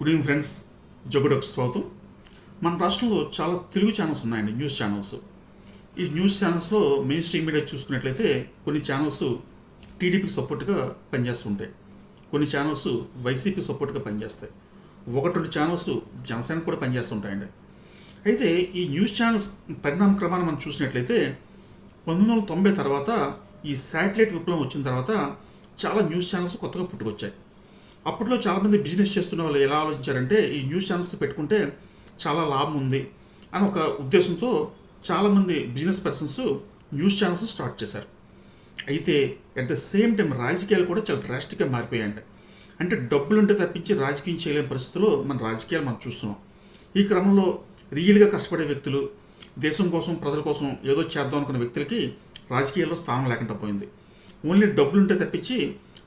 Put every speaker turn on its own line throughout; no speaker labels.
Good evening friends జగుడకు స్వాగతం. మన రాష్ట్రంలో చాలా తెలుగు ఛానల్స్ ఉన్నాయండి న్యూస్ ఛానల్స్ ఈ న్యూస్ ఛానల్స్లో మెయిన్ స్ట్రీమ్ మీడియా చూసుకున్నట్లయితే కొన్ని ఛానల్స్ టీడీపీ సపోర్ట్గా పనిచేస్తుంటాయి. కొన్ని ఛానల్స్ వైసీపీ సపోర్ట్గా పనిచేస్తాయి. ఒకటి రెండు ఛానల్స్ జనసేన కూడా పనిచేస్తుంటాయండి. అయితే ఈ న్యూస్ ఛానల్స్ పరిణామ క్రమాన్ని మనం చూసినట్లయితే పంతొమ్మిది వందల తొంభై తర్వాత ఈ శాటిలైట్ విప్లవం వచ్చిన తర్వాత చాలా న్యూస్ ఛానల్స్ కొత్తగా పుట్టుకొచ్చాయి. అప్పట్లో చాలామంది బిజినెస్ చేస్తున్న వాళ్ళు ఎలా ఆలోచించారంటే ఈ న్యూస్ ఛానల్స్ పెట్టుకుంటే చాలా లాభం ఉంది అని ఒక ఉద్దేశంతో చాలామంది business persons news channels start చేశారు. అయితే అట్ ద సేమ్ టైం రాజకీయాలు కూడా చాలా డ్రాస్టిక్గా మారిపోయాయండి అంటే డబ్బులు ఉంటే తప్పించి రాజకీయం చేయలేని పరిస్థితుల్లో మన రాజకీయాలు మనం చూస్తున్నాం. ఈ క్రమంలో రియల్గా కష్టపడే వ్యక్తులు దేశం కోసం ప్రజల కోసం ఏదో చేద్దాం అనుకున్న వ్యక్తులకి రాజకీయాల్లో స్థానం లేకుండా పోయింది. ఓన్లీ డబ్బులుంటే తప్పించి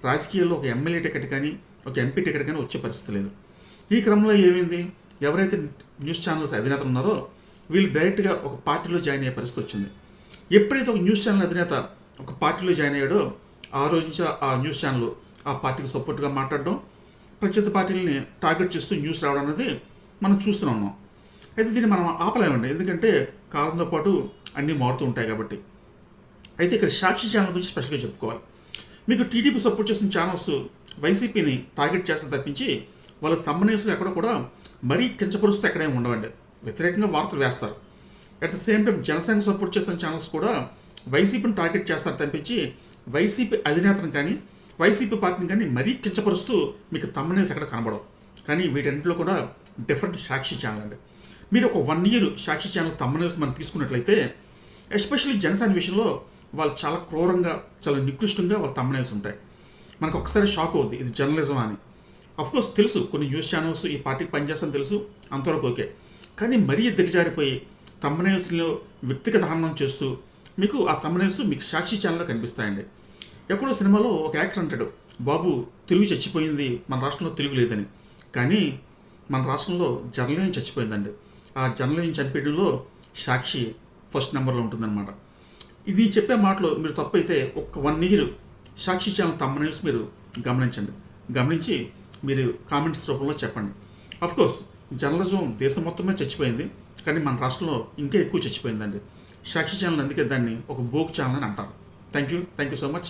రాజకీయాల్లో ఒక ఎమ్మెల్యే టికెట్ కానీ ఒక ఎంపీ టికెట్ కానీ వచ్చే పరిస్థితి లేదు. ఈ క్రమంలో ఏమైంది? ఎవరైతే న్యూస్ ఛానల్స్ అధినేతలు ఉన్నారో వీళ్ళు డైరెక్ట్గా ఒక పార్టీలో జాయిన్ అయ్యే పరిస్థితి వచ్చింది. ఎప్పుడైతే ఒక న్యూస్ ఛానల్ అధినేత ఒక పార్టీలో జాయిన్ అయ్యాడో ఆ రోజు నుంచి ఆ న్యూస్ ఛానల్ ఆ పార్టీకి సపోర్ట్గా మాట్లాడడం ప్రత్యర్థి పార్టీలని టార్గెట్ చేస్తూ న్యూస్ రావడం అనేది మనం చూస్తూనే ఉన్నాం. అయితే దీన్ని మనం ఆపలేమండి. ఎందుకంటే కాలంతో పాటు అన్నీ మారుతూ ఉంటాయి కాబట్టి. అయితే ఇక్కడ సాక్షి ఛానల్ గురించి స్పెషల్గా చెప్పుకోవాలి. మీకు టీడీపీ సపోర్ట్ చేసిన ఛానల్స్ వైసీపీని టార్గెట్ చేస్తే తప్పించి వాళ్ళ తమ్మనేసులు ఎక్కడ కూడా మరీ కించపరుస్తూ ఎక్కడే ఉండవండి. వ్యతిరేకంగా వార్తలు వేస్తారు. At the same time Janasena support చేసిన ఛానల్స్ కూడా వైసీపీని టార్గెట్ చేస్తారు తప్పించి వైసీపీ అధినేతను కానీ వైసీపీ పార్టీని కానీ మరీ కించపరుస్తూ మీకు తమ్మనేసి ఎక్కడ కనబడవు. కానీ వీటన్నింటిలో కూడా డిఫరెంట్ సాక్షి ఛానల్ అండి. మీరు ఒక వన్ ఇయర్ సాక్షి ఛానల్ తమ్మనేసి మనం తీసుకున్నట్లయితే ఎస్పెషల్లీ జనసేన విషయంలో వాళ్ళు చాలా క్రూరంగా చాలా నికృష్టంగా వాళ్ళ తమ్మనేసి ఉంటాయి. మనకు ఒకసారి షాక్ అవుద్ది. ఇది జర్నలిజం అని. కోర్స్ తెలుసు కొన్ని న్యూస్ ఛానల్స్ ఈ పార్టీకి పనిచేస్తాను తెలుసు అంతవరకు ఓకే. కానీ మరీ దిగజారిపోయి తమ్మనేల్స్లో వ్యక్తిగత హననం చేస్తూ మీకు ఆ తమ్మనేల్స్ మీకు సాక్షి ఛానల్లో కనిపిస్తాయండి. ఎక్కడో సినిమాలో ఒక యాక్టర్ అంటాడు బాబు తెలుగు చచ్చిపోయింది మన రాష్ట్రంలో తెలుగు లేదని. కానీ మన రాష్ట్రంలో జర్నలిజం చచ్చిపోయిందండి. ఆ జర్నలిజం చనిపోయడంలో సాక్షి ఫస్ట్ నెంబర్లో ఉంటుందన్నమాట. ఇది చెప్పే మాటలు మీరు తప్పైతే ఒక్క వన్ ఇయర్ సాక్షి ఛానల్ తమ్మనేసి మీరు గమనించండి. గమనించి మీరు కామెంట్స్ రూపంలో చెప్పండి. అఫ్కోర్స్ జర్నలిజం దేశం మొత్తమే చచ్చిపోయింది కానీ మన రాష్ట్రంలో ఇంకా ఎక్కువ చచ్చిపోయిందండి. సాక్షి ఛానల్ అందుకే దాన్ని ఒక బోక్ ఛానల్ అని అంటారు. Thank you thank you so much